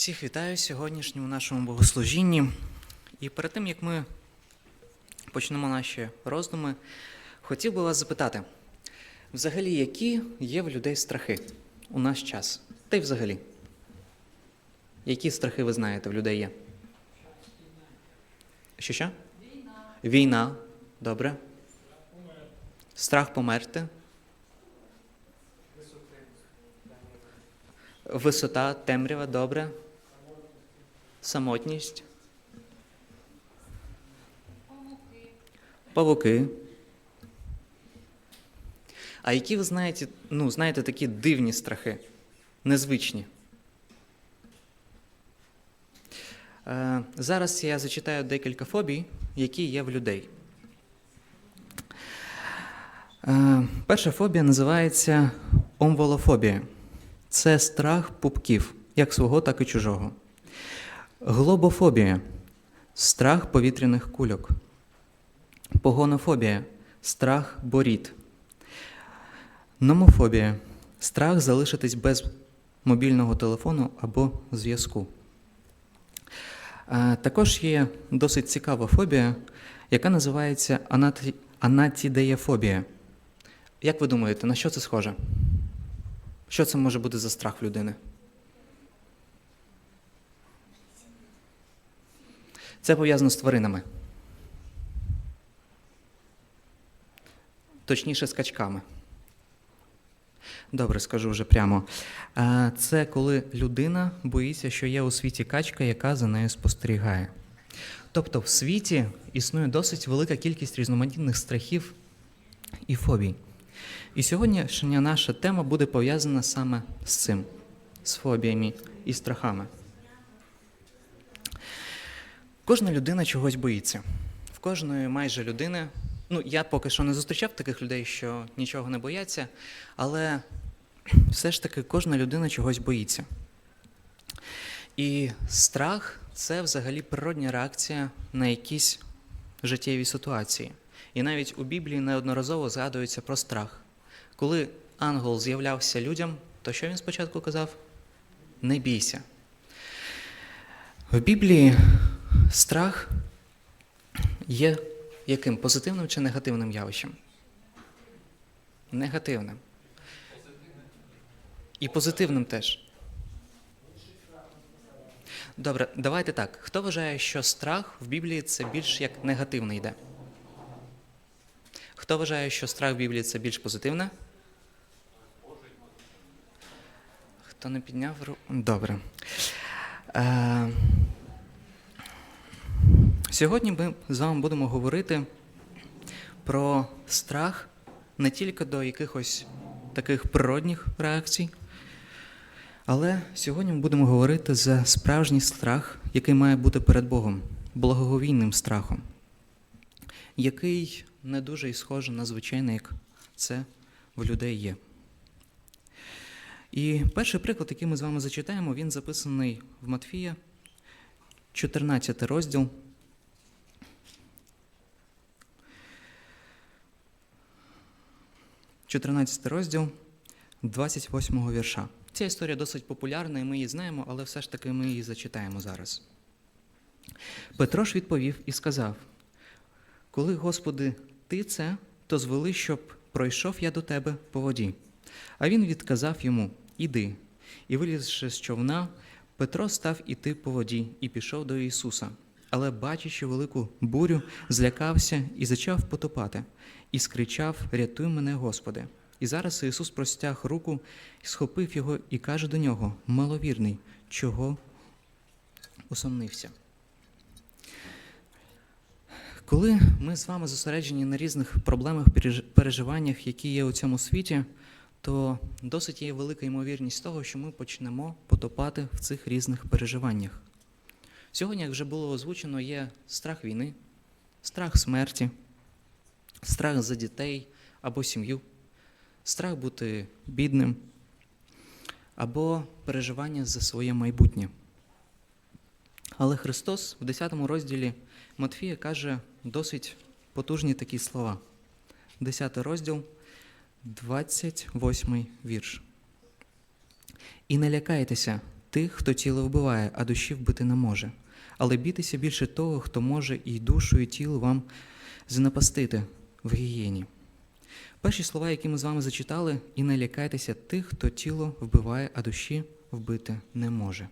Всіх вітаю сьогоднішньому нашому богослужінні. І перед тим, як ми почнемо наші роздуми, хотів би вас запитати, взагалі, які є в людей страхи у наш час? Та й взагалі. Які страхи ви знаєте в людей є? Що що? Війна. Війна. Добре. Страх померти. Висота, темрява, добре. Самотність. Павуки. А які ви знаєте, ну, знаєте такі дивні страхи, незвичні? Е, зараз я зачитаю декілька фобій, які є в людей. Е, перша фобія називається омволофобія. Це страх пупків, як свого, так і чужого. Глобофобія страх повітряних кульок. Погонофобія страх борід. Номофобія страх залишитись без мобільного телефону або зв'язку. Також є досить цікава фобія, яка називається анаті- анатідеєфобія. Як ви думаєте, на що це схоже? Що це може бути за страх в людини? Це пов'язано з тваринами. Точніше, з качками. Добре, скажу вже прямо. Це коли людина боїться, що є у світі качка, яка за нею спостерігає. Тобто в світі існує досить велика кількість різноманітних страхів і фобій. І сьогоднішня наша тема буде пов'язана саме з цим, з фобіями і страхами. Кожна людина чогось боїться. В кожної майже людини, ну я поки що не зустрічав таких людей, що нічого не бояться, але все ж таки кожна людина чогось боїться. І страх це взагалі природня реакція на якісь життєві ситуації. І навіть у Біблії неодноразово згадується про страх. Коли ангел з'являвся людям, то що він спочатку казав? Не бійся. В Біблії страх є яким? Позитивним чи негативним явищем? Негативним. І позитивним теж. Добре, давайте так. Хто вважає, що страх в Біблії це більш як негативне йде? Хто вважає, що страх в Біблії це більш позитивне? Хто не підняв руку? Добре. Е, Сьогодні ми з вами будемо говорити про страх не тільки до якихось таких природних реакцій, але сьогодні ми будемо говорити за справжній страх, який має бути перед Богом, благоговійним страхом, який не дуже і схожий на звичайний, як це в людей є. І перший приклад, який ми з вами зачитаємо, він записаний в Матфія, 14 розділ. Чотирнадцятий розділ 28 вірша. Ця історія досить популярна, і ми її знаємо, але все ж таки ми її зачитаємо зараз. Петро ж відповів і сказав: Коли, Господи, ти це, то звели, щоб пройшов я до тебе по воді. А він відказав йому: Іди. І вилізши з човна, Петро став іти по воді і пішов до Ісуса. Але, бачачи велику бурю, злякався і зачав потопати, і скричав: Рятуй мене, Господи. І зараз Ісус простяг руку, схопив його і каже до нього: Маловірний, чого усомнився. Коли ми з вами зосереджені на різних проблемах, переживаннях, які є у цьому світі, то досить є велика ймовірність того, що ми почнемо потопати в цих різних переживаннях. Сьогодні, як вже було озвучено, є страх війни, страх смерті, страх за дітей або сім'ю, страх бути бідним, або переживання за своє майбутнє. Але Христос в 10 розділі Матфія каже досить потужні такі слова. 10 розділ, 28 вірш. І не лякайтеся, тих, хто тіло вбиває, а душі вбити не може. Але бійтеся більше того, хто може і душу, і тіло вам занапастити в гієні. Перші слова, які ми з вами зачитали, і не лякайтеся тих, хто тіло вбиває, а душі вбити не може.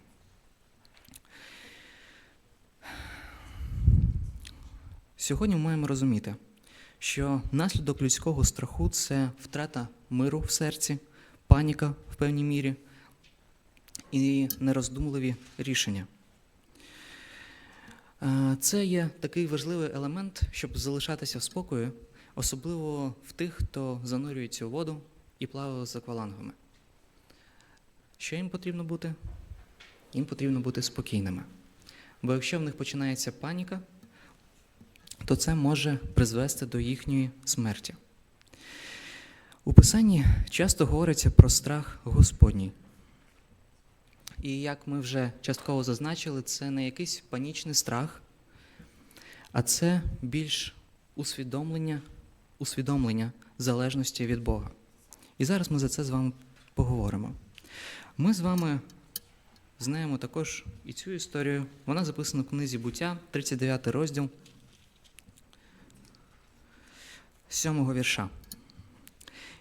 Сьогодні ми маємо розуміти, що наслідок людського страху це втрата миру в серці, паніка в певній мірі і нероздумливі рішення. Е, Це є такий важливий елемент, щоб залишатися в спокої, особливо в тих, хто занурюється у воду і плаває з аквалангами. Що їм потрібно бути? Їм потрібно бути спокійними. Бо якщо в них починається паніка, то це може призвести до їхньої смерті. У Писанні часто говориться про страх Господній. І як ми вже частково зазначили, це не якийсь панічний страх, а це більш усвідомлення, усвідомлення залежності від Бога. І зараз ми за це з вами поговоримо. Ми з вами знаємо також і цю історію. Вона записана в книзі буття, 39 розділ 7 вірша.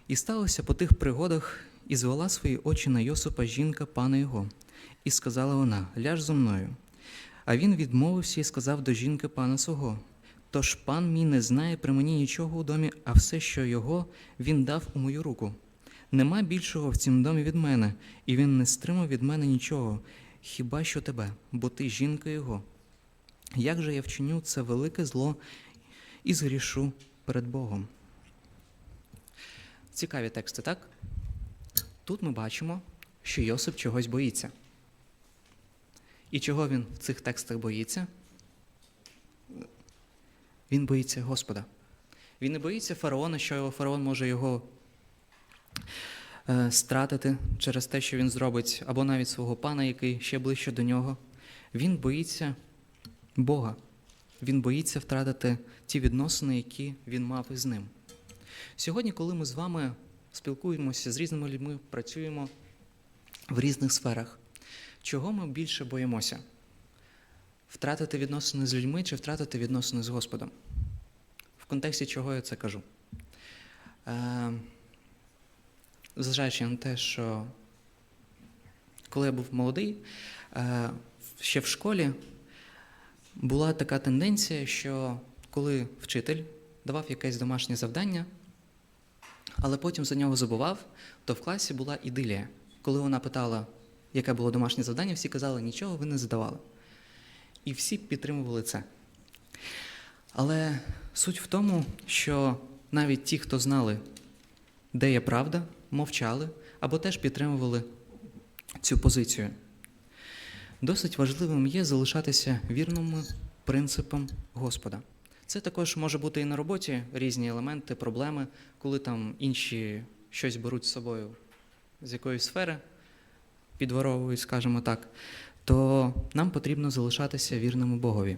І сталося по тих пригодах, і звела свої очі на Йосипа жінка пана його, і сказала вона: Ляж зо мною. А він відмовився і сказав до жінки пана свого: Тож пан мій не знає при мені нічого у домі, а все, що його, він дав у мою руку. Нема більшого в цім домі від мене, і він не стримав від мене нічого, хіба що тебе, бо ти жінка його. Як же я вчиню це велике зло і згрішу перед Богом? Цікаві тексти, так? Тут ми бачимо, що Йосип чогось боїться. І чого він в цих текстах боїться? Він боїться Господа. Він не боїться фараона, що фараон може його е, стратити через те, що він зробить, або навіть свого пана, який ще ближче до нього. Він боїться Бога. Він боїться втратити ті відносини, які він мав із ним. Сьогодні, коли ми з вами спілкуємося з різними людьми, працюємо в різних сферах, чого ми більше боїмося? Втратити відносини з людьми чи втратити відносини з Господом? В контексті чого я це кажу? Е, Зважаючи на те, що коли я був молодий, е, ще в школі була така тенденція, що коли вчитель давав якесь домашнє завдання, але потім за нього забував, то в класі була ідилія. Коли вона питала, яке було домашнє завдання, всі казали, нічого ви не задавали. І всі підтримували це. Але суть в тому, що навіть ті, хто знали, де є правда, мовчали або теж підтримували цю позицію. Досить важливим є залишатися вірними принципам Господа. Це також може бути і на роботі різні елементи, проблеми, коли там інші щось беруть з собою з якоїсь сфери, підворовують, скажімо так, то нам потрібно залишатися вірними Богові.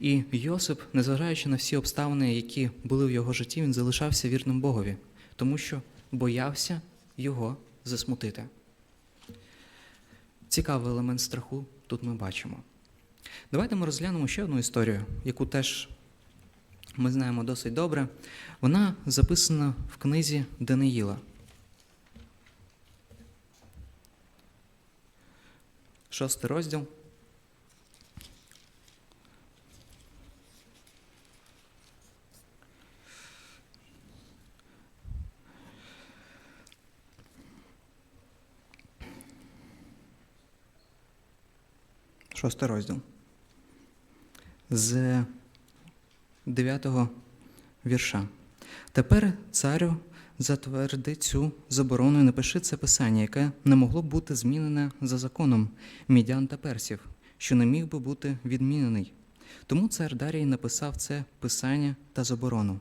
І Йосип, незважаючи на всі обставини, які були в його житті, він залишався вірним Богові, тому що боявся його засмутити. Цікавий елемент страху тут ми бачимо. Давайте ми розглянемо ще одну історію, яку теж ми знаємо досить добре. Вона записана в книзі Даниїла. Шостий розділ. Шостий розділ. З 9 вірша. Тепер царю затверди цю заборону і напиши це писання, яке не могло б бути змінене за законом мідян та персів, що не міг би бути відмінений. Тому цар Дарій написав це писання та заборону.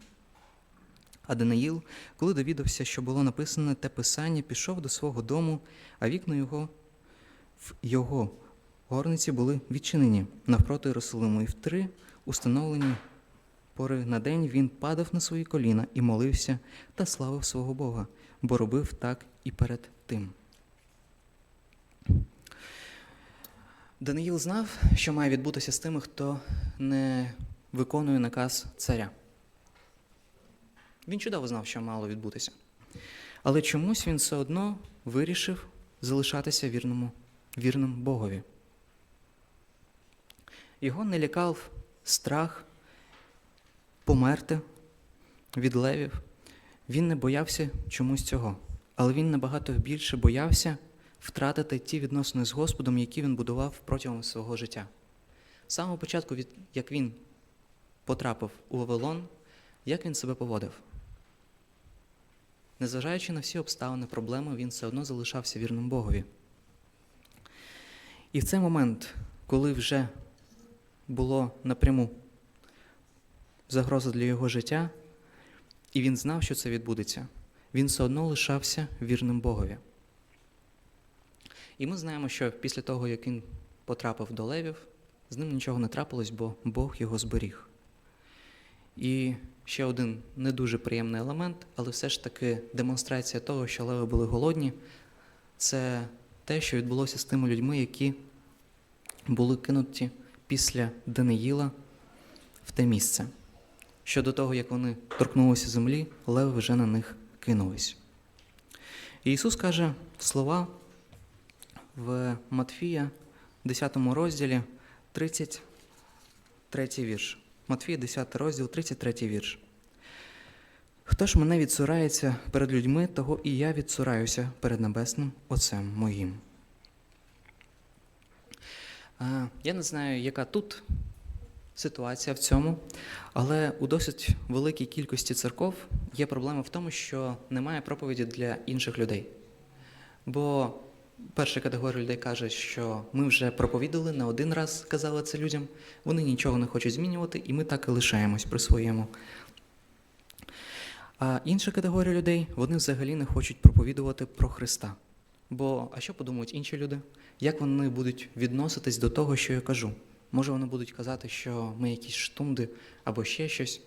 А Даниїл, коли довідався, що було написане те писання, пішов до свого дому, а вікна його в його горниці були відчинені навпроти Єрусалиму, і в три установлені пори на день він падав на свої коліна і молився та славив свого Бога, бо робив так і перед тим. Даниїл знав, що має відбутися з тими, хто не виконує наказ царя. Він чудово знав, що мало відбутися. Але чомусь він все одно вирішив залишатися вірному, вірним Богові. Його не лякав страх померти від левів. Він не боявся чомусь цього, але він набагато більше боявся втратити ті відносини з Господом, які він будував протягом свого життя. З самого початку, як він потрапив у Вавилон, як він себе поводив. Незважаючи на всі обставини, проблеми, він все одно залишався вірним Богові. І в цей момент, коли вже було напряму загроза для його життя, і він знав, що це відбудеться, він все одно лишався вірним Богові. І ми знаємо, що після того, як він потрапив до левів, з ним нічого не трапилось, бо Бог його зберіг. І ще один не дуже приємний елемент, але все ж таки демонстрація того, що леви були голодні, це те, що відбулося з тими людьми, які були кинуті після Даниїла в те місце. Що до того, як вони торкнулися землі, леви вже на них кинулись. Ісус каже слова в Матфія, 10 розділі, 33 вірш. Матфія, 10 розділ, 33 вірш. Хто ж мене відсурається перед людьми, того і я відсураюся перед Небесним Отцем моїм. Я не знаю, яка тут ситуація в цьому, але у досить великій кількості церков є проблема в тому, що немає проповіді для інших людей. Бо перша категорія людей каже, що ми вже проповідали не один раз казали це людям, вони нічого не хочуть змінювати, і ми так і лишаємось при своєму. А інша категорія людей вони взагалі не хочуть проповідувати про Христа. Бо а що подумають інші люди? Як вони будуть відноситись до того, що я кажу? Може, вони будуть казати, що ми якісь штунди або ще щось.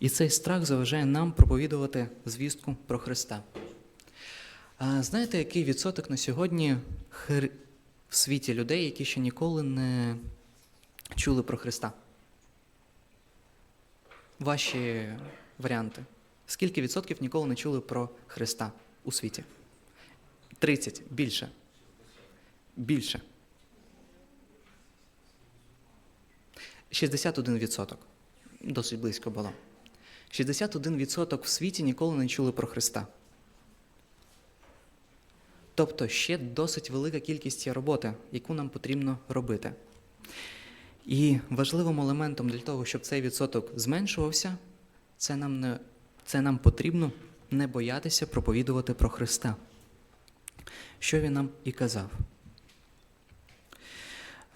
І цей страх заважає нам проповідувати звістку про Христа. А знаєте, який відсоток на сьогодні хр... в світі людей, які ще ніколи не чули про Христа? Ваші варіанти. Скільки відсотків ніколи не чули про Христа у світі? 30. Більше. Більше. 61 відсоток. Досить близько було. 61 відсоток в світі ніколи не чули про Христа. Тобто ще досить велика кількість є роботи, яку нам потрібно робити. І важливим елементом для того, щоб цей відсоток зменшувався, це нам, не, це нам потрібно не боятися проповідувати про Христа. Що він нам і казав.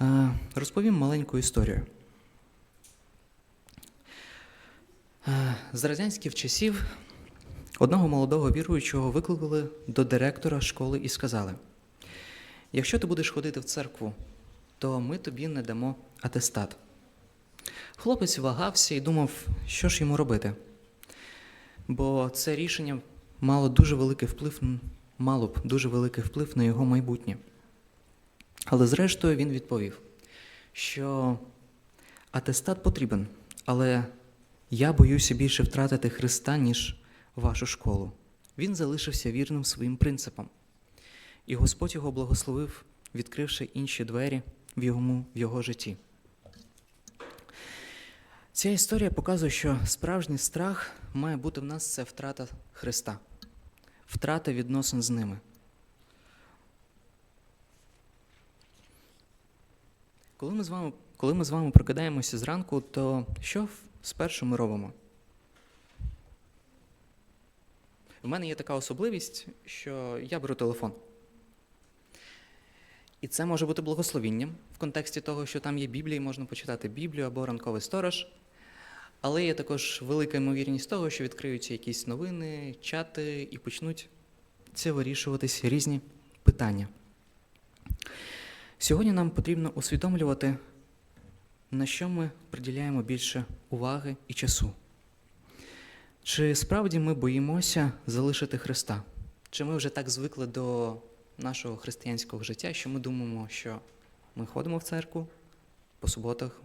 Е, Розповім маленьку історію. Е, З радянських часів одного молодого віруючого викликали до директора школи і сказали: якщо ти будеш ходити в церкву, то ми тобі не дамо атестат. Хлопець вагався і думав, що ж йому робити. Бо це рішення мало дуже великий вплив, мало б дуже великий вплив на його майбутнє. Але зрештою він відповів, що атестат потрібен, але я боюся більше втратити Христа, ніж вашу школу. Він залишився вірним своїм принципам. І Господь його благословив, відкривши інші двері в його, в його житті. Ця історія показує, що справжній страх має бути в нас це втрата Христа, втрата відносин з ними. Коли ми з вами, коли ми з вами прокидаємося зранку, то що спершу ми робимо? В мене є така особливість, що я беру телефон. І це може бути благословінням в контексті того, що там є Біблія, і можна почитати Біблію або ранковий сторож. Але є також велика ймовірність того, що відкриються якісь новини, чати і почнуть це вирішуватись різні питання. Сьогодні нам потрібно усвідомлювати, на що ми приділяємо більше уваги і часу. Чи справді ми боїмося залишити Христа? Чи ми вже так звикли до нашого християнського життя, що ми думаємо, що ми ходимо в церкву по суботах,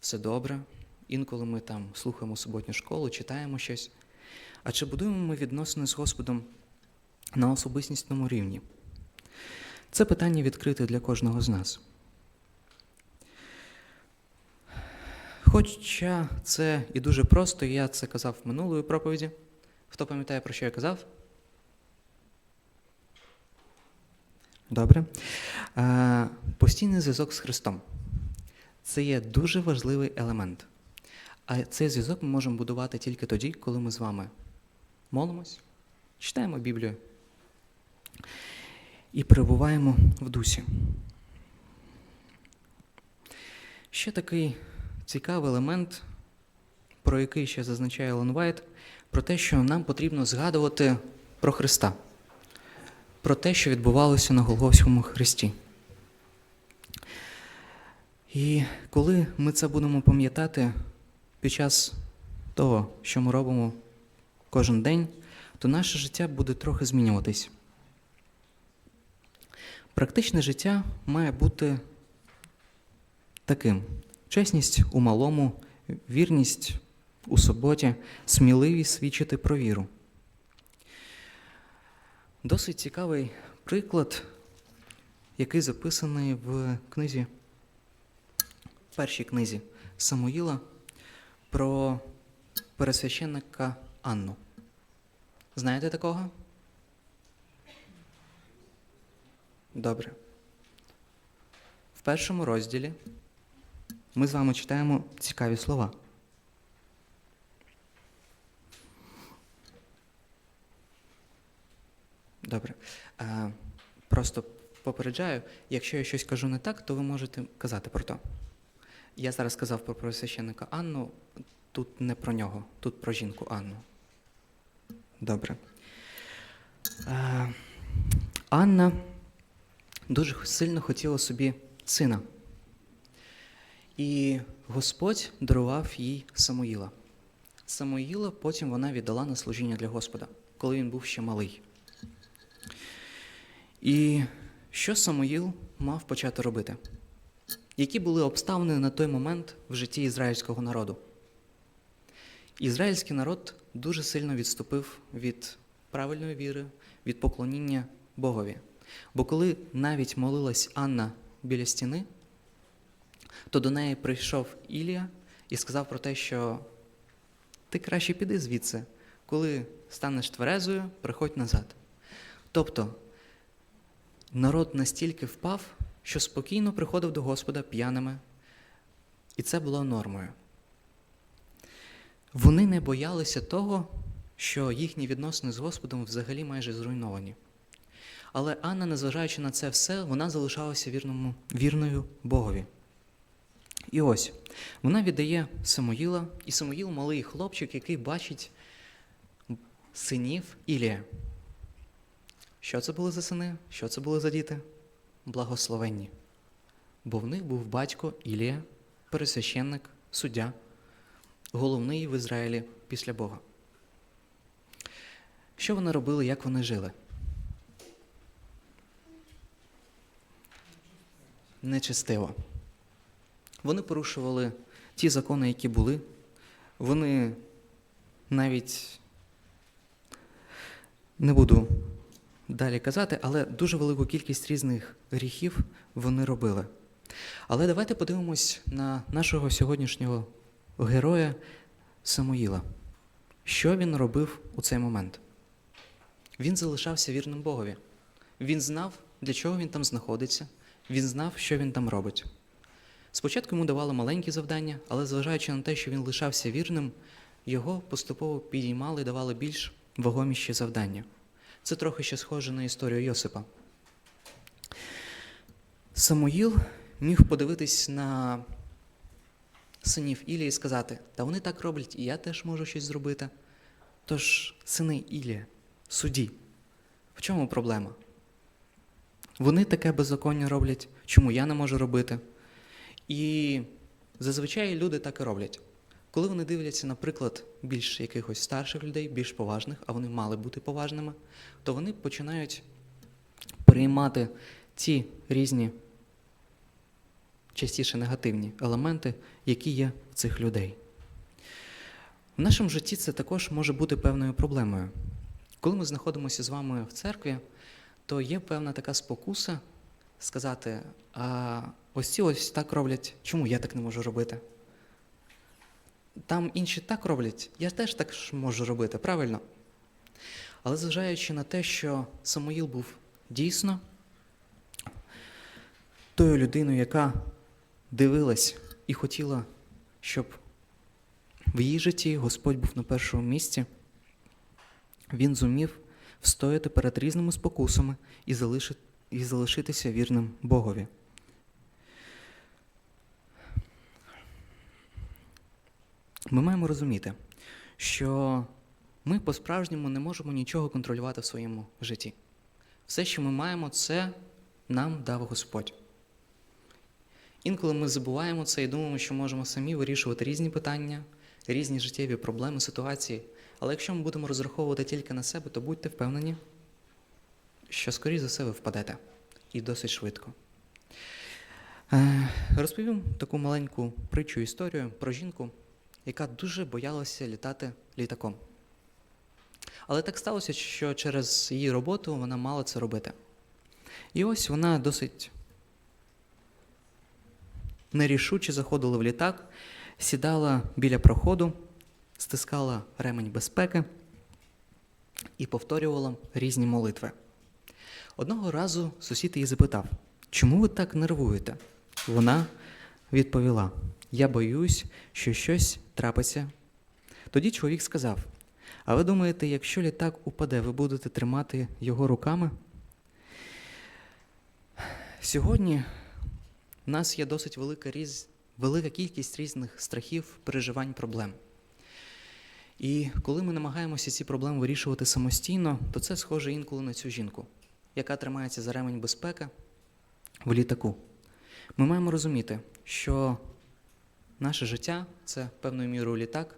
все добре. Інколи ми там слухаємо суботню школу, читаємо щось. А чи будуємо ми відносини з Господом на особистісному рівні? Це питання відкрите для кожного з нас. Хоча це і дуже просто, я це казав в минулої проповіді. Хто пам'ятає, про що я казав? Добре. Е, Постійний зв'язок з Христом. Це є дуже важливий елемент. А цей зв'язок ми можемо будувати тільки тоді, коли ми з вами молимось, читаємо Біблію і перебуваємо в дусі. Ще такий цікавий елемент, про який ще зазначає Елен Вайт, про те, що нам потрібно згадувати про Христа, про те, що відбувалося на Голгофському Христі. І коли ми це будемо пам'ятати під час того, що ми робимо кожен день, то наше життя буде трохи змінюватись. Практичне життя має бути таким: чесність у малому, вірність у суботі, сміливість свідчити про віру. Досить цікавий приклад, який записаний в книзі, першій книзі Самуїла про пересвященника Анну. Знаєте такого? Добре. В першому розділі ми з вами читаємо цікаві слова. Добре. А, просто попереджаю, якщо я щось кажу не так, то ви можете казати про то. Я зараз сказав про просвященника Анну, тут не про нього, тут про жінку Анну. Добре. А, Анна дуже сильно хотіла собі сина. І Господь дарував їй Самуїла. Самуїла потім вона віддала на служіння для Господа, коли він був ще малий. І що Самуїл мав почати робити? Які були обставини на той момент в житті ізраїльського народу? Ізраїльський народ дуже сильно відступив від правильної віри, від поклоніння Богові. Бо коли навіть молилась Анна біля стіни, то до неї прийшов Ілія і сказав про те, що ти краще піди звідси, коли станеш тверезою, приходь назад. Тобто народ настільки впав, що спокійно приходив до Господа п'яними, і це було нормою. Вони не боялися того, що їхні відносини з Господом взагалі майже зруйновані. Але Анна, незважаючи на це все, вона залишалася вірному, вірною Богові. І ось вона віддає Самуїла, і Самуїл малий хлопчик, який бачить синів Ілія. Що це були за сини? Що це були за діти? Благословенні. Бо в них був батько Ілія, пересвященник, суддя, головний в Ізраїлі після Бога. Що вони робили, як вони жили? Нечестиво. Вони порушували ті закони, які були. Вони навіть не буду далі казати, але дуже велику кількість різних гріхів вони робили. Але давайте подивимось на нашого сьогоднішнього героя Самуїла. Що він робив у цей момент? Він залишався вірним Богові. Він знав, для чого він там знаходиться, він знав, що він там робить. Спочатку йому давали маленькі завдання, але зважаючи на те, що він лишався вірним, його поступово підіймали і давали більш вагоміші завдання. Це трохи ще схоже на історію Йосипа. Самуїл міг подивитись на синів Ілії і сказати, та вони так роблять, і я теж можу щось зробити. Тож, сини Ілія, судді, в чому проблема? Вони таке беззаконня роблять, чому я не можу робити? І зазвичай люди так і роблять. Коли вони дивляться, наприклад, більш якихось старших людей, більш поважних, а вони мали бути поважними, то вони починають переймати ті різні частіше негативні елементи, які є в цих людей. В нашому житті це також може бути певною проблемою. Коли ми знаходимося з вами в церкві, то є певна така спокуса сказати: а ось ці ось так роблять, чому я так не можу робити? Там інші так роблять, я теж так можу робити, правильно? Але зважаючи на те, що Самуїл був дійсно тою людиною, яка дивилась і хотіла, щоб в її житті Господь був на першому місці, він зумів встояти перед різними спокусами і, залиши, і залишитися вірним Богові. Ми маємо розуміти, що ми по-справжньому не можемо нічого контролювати в своєму житті. Все, що ми маємо, це нам дав Господь. Інколи ми забуваємо це і думаємо, що можемо самі вирішувати різні питання, різні життєві проблеми, ситуації. Але якщо ми будемо розраховувати тільки на себе, то будьте впевнені, що, скоріш за все, ви впадете і досить швидко. Е, Розповім таку маленьку притчу історію про жінку, яка дуже боялася літати літаком. Але так сталося, що через її роботу вона мала це робити. І ось вона досить нерішуче заходила в літак, сідала біля проходу, стискала ремень безпеки і повторювала різні молитви. Одного разу сусід її запитав, чому ви так нервуєте? Вона відповіла: Я боюсь, що щось трапиться. Тоді чоловік сказав: А ви думаєте, якщо літак упаде, ви будете тримати його руками? Сьогодні в нас є досить велика, різ... велика кількість різних страхів, переживань, проблем. І коли ми намагаємося ці проблеми вирішувати самостійно, то це схоже інколи на цю жінку, яка тримається за ремень безпеки в літаку. Ми маємо розуміти, що наше життя це певною мірою літак,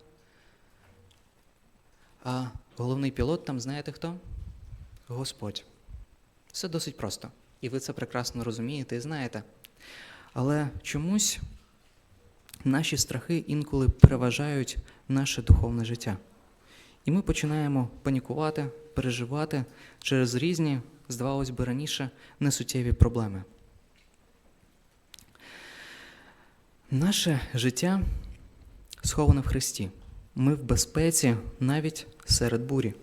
а головний пілот там знаєте хто? Господь. Все досить просто. І ви це прекрасно розумієте і знаєте. Але чомусь наші страхи інколи переважають наше духовне життя. І ми починаємо панікувати, переживати через різні, здавалось би, раніше несуттєві проблеми. Наше життя сховане в Христі. Ми в безпеці навіть серед бурі.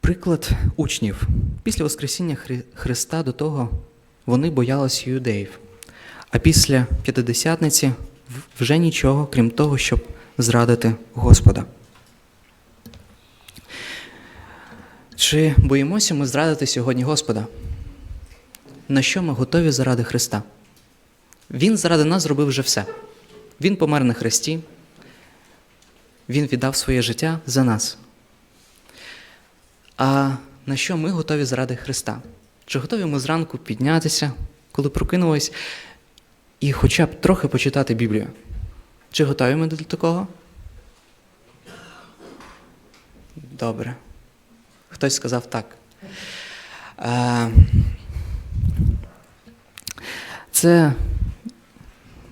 Приклад учнів. Після Воскресіння Хри- Христа до того вони боялися юдеїв, а після П'ятидесятниці вже нічого, крім того, щоб зрадити Господа. Чи боїмося ми зрадити сьогодні Господа? На що ми готові заради Христа? Він заради нас зробив вже все. Він помер на Христі, Він віддав своє життя за нас. А на що ми готові заради Христа? Чи готові ми зранку піднятися, коли прокинулись, і хоча б трохи почитати Біблію? Чи готові ми до такого? Добре. Хтось сказав так. Е, Це,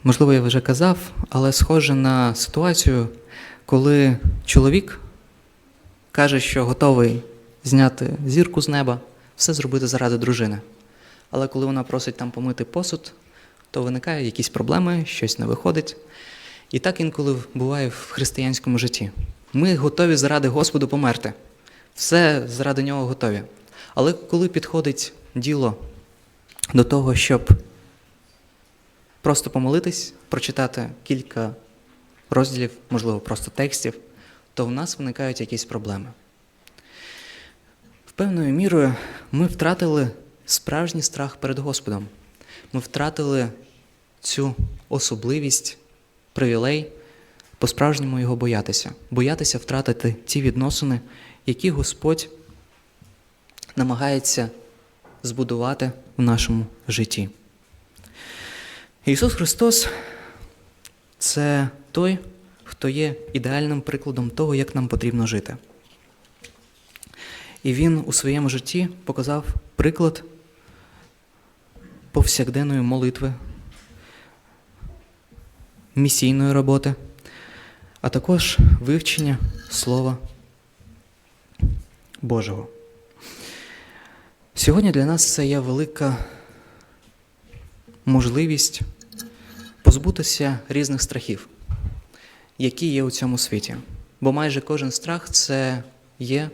можливо, я вже казав, але схоже на ситуацію, коли чоловік каже, що готовий зняти зірку з неба, все зробити заради дружини. Але коли вона просить там помити посуд, то виникають якісь проблеми, щось не виходить. І так інколи буває в християнському житті. Ми готові заради Господу померти. Все заради нього готові. Але коли підходить діло до того, щоб просто помолитись, прочитати кілька розділів, можливо, просто текстів, то в нас виникають якісь проблеми. В певною мірою ми втратили справжній страх перед Господом. Ми втратили цю особливість, привілей, по-справжньому його боятися, боятися втратити ті відносини, які Господь намагається збудувати в нашому житті. Ісус Христос це той, хто є ідеальним прикладом того, як нам потрібно жити. І Він у своєму житті показав приклад повсякденної молитви, місійної роботи, а також вивчення Слова Божого. Сьогодні для нас це є велика можливість позбутися різних страхів, які є у цьому світі. Бо майже кожен страх це є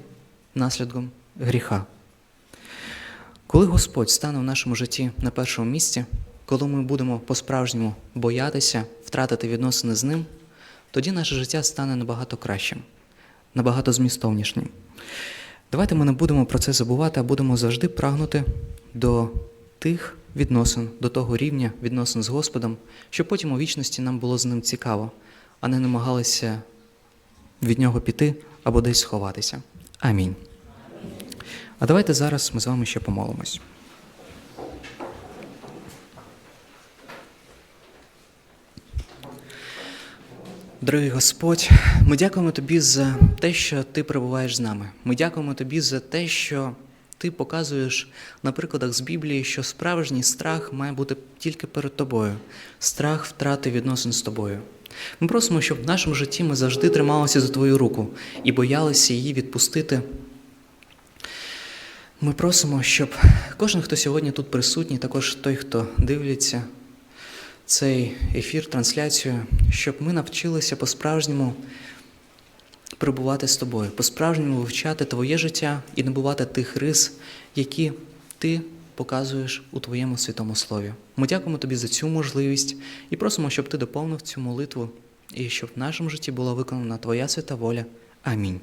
наслідком гріха. Коли Господь стане в нашому житті на першому місці, коли ми будемо по-справжньому боятися втратити відносини з ним, тоді наше життя стане набагато кращим, набагато змістовнішнім. Давайте ми не будемо про це забувати, а будемо завжди прагнути до тих відносин, до того рівня відносин з Господом, щоб потім у вічності нам було з ним цікаво, а не намагалися від нього піти або десь сховатися. Амінь. А давайте зараз ми з вами ще помолимось. Дорогий Господь, ми дякуємо Тобі за те, що Ти перебуваєш з нами. Ми дякуємо Тобі за те, що Ти показуєш на прикладах з Біблії, що справжній страх має бути тільки перед тобою, страх втрати відносин з тобою. Ми просимо, щоб в нашому житті ми завжди трималися за Твою руку і боялися її відпустити. Ми просимо, щоб кожен, хто сьогодні тут присутній, також той, хто дивиться цей ефір, трансляцію, щоб ми навчилися по-справжньому перебувати з тобою, по-справжньому вивчати твоє життя і набувати тих рис, які ти показуєш у твоєму святому слові. Ми дякуємо тобі за цю можливість і просимо, щоб ти доповнив цю молитву і щоб в нашому житті була виконана твоя свята воля. Амінь.